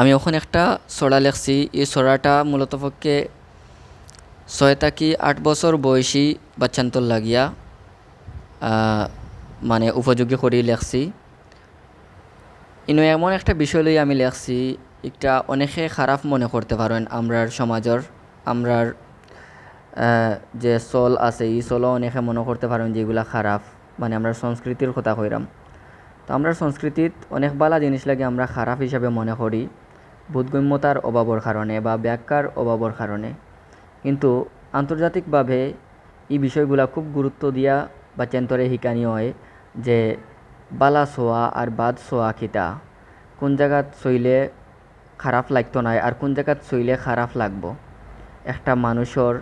আমি ওখানে একটা ছড়া লেখছি। এই ছড়াটা মূলত পক্ষে ছয় থাকি আট বছর বয়সী বাচ্চান্তর লাগিয়া মানে উপযোগী করি লেখছি। ইনো এমন একটা বিষয় লই আমি লেখছি একটা অনেকে খারাপ মনে করতে পারেন আমরার সমাজের, আমরার যে চল আছে, এই চলও অনেকে মনে করতে পারেন যে এগুলা খারাপ মানে আমরা সংস্কৃতির কথা কইরাম। তো আমরা সংস্কৃতিত অনেক বালা জিনিস লাগে আমরা খারাপ হিসাবে মনে করি। বোধগম্যতার অভাবর কারণে বা ব্যাখ্যার অভাবর কারণে কিন্তু আন্তর্জাতিকভাবে এই বিষয়গুলা খুব গুরুত্ব দিয়া বাচ্চান্তরে শিকানি হয় যে বালা সোয়া আর বাদ সোয়া খিতা কোন জায়গাত চইলে খারাপ লাগতো নাই আর কোন জায়গাত চইলে খারাপ লাগব। একটা মানুষের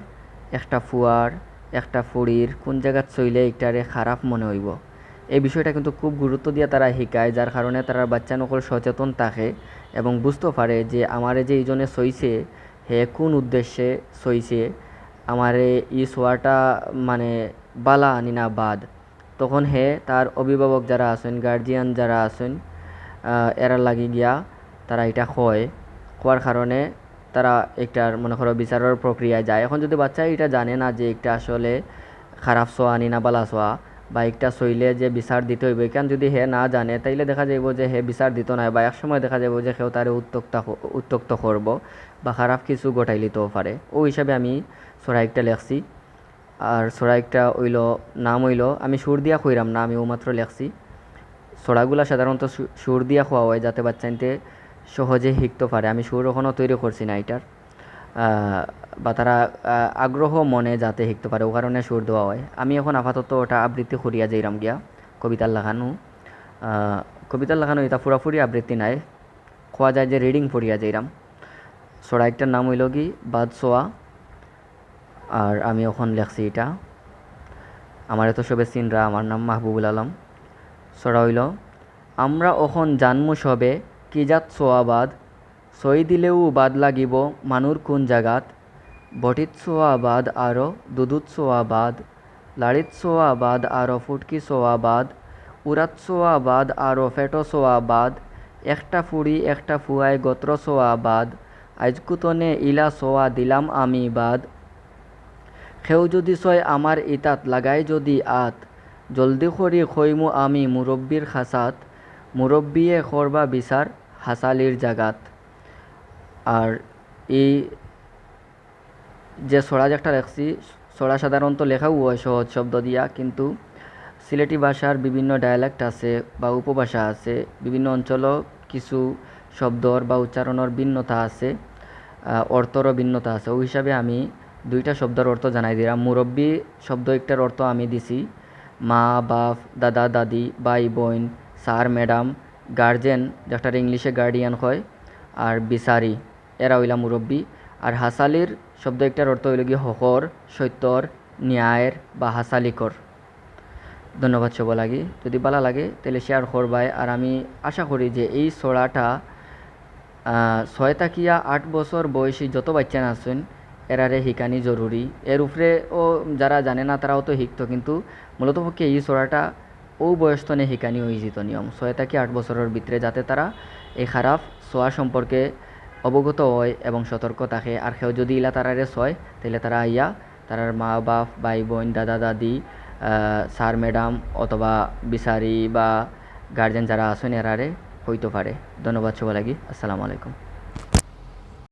একটা ফুয়ার একটা ফুড়ির কোন জায়গাত চইলে একটারে খারাপ মনে হইব। এই বিষয়টা কিন্তু খুব গুরুত্ব দিয়ে তারা শিকায় যার কারণে তারা বাচ্চা নকল সচেতন থাকে এবং বুঝতে পারে যে আমারে যে এইজনে সইছে, হে কোন উদ্দেশ্যে সইছে, আমারে ই সোয়াটা মানে বালা আনি না বাদ। তখন হে তার অভিভাবক যারা আছেন গার্জিয়ান যারা আছেন এরা লাগি গিয়া তারা এটা কয়। কোয়ার কারণে তারা একটার মনে করো বিচারের প্রক্রিয়ায় যায়। এখন যদি বাচ্চা এটা জানে না যে একটা আসলে খারাপ সোয়া আনি না বালা সোয়া বা একটা সইলে যে বিচার দিতে হইবে কেন যদি হে না জানে তাইলে দেখা যাইব যে হে বিচার দিত না বা এক সময় দেখা যাইব যে সেও তারে উত্তক্তা উত্তক্ত করব বা খারাপ কিছু গটাই লিতেও পারে ও হিসাবে আমি সরাইকটা লেখছি। আর সরাইকটা হইল নাম হইল আমি সুর দিয়া কইরাম না, আমি মাত্র লেখছি। ছড়াগুলা সাধারণত সুর দিয়া খোয়া হয় যাতে বাচ্চাইতে সহজে শিখতে পারে আমি সুর এখনও তৈরি করছি না এটার বা তারা আগ্রহ মনে যাতে শিখতে পারে, ও কারণে সুর দেওয়া হয়। আমি এখন আপাতত ওটা আবৃত্তি করিয়া যাইরাম গিয়া, কবিতার লাগানো। কবিতার লাগানো এটা পুরাপুরি আবৃত্তি নাই। খোয়া যায় যে রিডিং পড়িয়া যাইরাম। ছড়া একটার নাম হইল কি? বাদশোয়া। আর আমি এখন লেখছি এটা। আমার এত সবে সিনরা, আমার নাম মাহবুবুল আলম। ছড়া হইল, আমরা অখন জানমু সবে কি জাত সোয়াবাদ সই দিলেও বাদ লাগিব মানুর কোন জাগাত? বটিত সোয়াবাদ আরও দুদুত সোয়াবাদ লাড়িত সোয়াবাদ আরও ফুটকি সোয়াবাদ উরাত সোয়াবাদ আরও ফেটো সোয়াবাদ একটা ফুড়ি একটা ফুয়ায় গোত্র সোয়াবাদ আজকুতনে ইলা সোয়া দিলাম আমি বাদ। খেউ যদি সয় আমার ইতাত লাগাই যদি আত, জলদি করি খইমু আমি মুরব্বীর খাসাত মুরব্বিয়ে করবা বিচার হাসালির জাগাত। আর এই যে ছড়া যে একটা লেখছি ছড়া সাধারণত লেখাও হয় সহজ শব্দ দিয়া, কিন্তু সিলেটি ভাষার বিভিন্ন ডায়ালেক্ট আছে বা উপভাষা আছে, বিভিন্ন অঞ্চলও কিছু শব্দর বা উচ্চারণের ভিন্নতা আছে অর্থরও ভিন্নতা আছে। ওই হিসাবে আমি দুইটা শব্দের অর্থ জানাই দিলাম। মুরব্বী শব্দ একটার অর্থ আমি দিছি, মা, বাপ, দাদা, দাদি, ভাই, বোন, স্যার, ম্যাডাম, গার্জেন, যেটার ইংলিশে গার্ডিয়ান হয়, আর বিচারি। এরা হইলা মুরব্বী আর হাসালির শব্দ একটার অর্থ হইল কি হকর সত্যর ন্যায়ের বা হাসালিকর ধন্যবাদ সব লাগি। যদি ভালো লাগে তাহলে শেয়ার করবাই আর আমি আশা করি যে এই ছড়াটা ছয় তাকিয়া আট বছর বয়সী যত বাচ্চা আছেন এরারে শিকানি জরুরি এর উপরে ও যারা জানে না তারাও তো শিখতো কিন্তু মূলত পক্ষে এই ছড়াটা ও বয়স্তনে শিকানি হয়ে যেত নিয়ম। ছয় থেকে আট বছরের ভিতরে যাতে তারা এই খারাপ ছোঁয়া সম্পর্কে অবগত হয় এবং সতর্ক থাকে। আর কেউ যদি ইলা তারারে ছয় তাহলে তারা আইয়া তারার মা বাপ, ভাই বোন, দাদা, দাদি স্যার, ম্যাডাম অথবা বিচারি বা গার্জেন যারা আছেন, এরারে হইতে পারে। ধন্যবাদ সবাই লাগি আসসালামু আলাইকুম।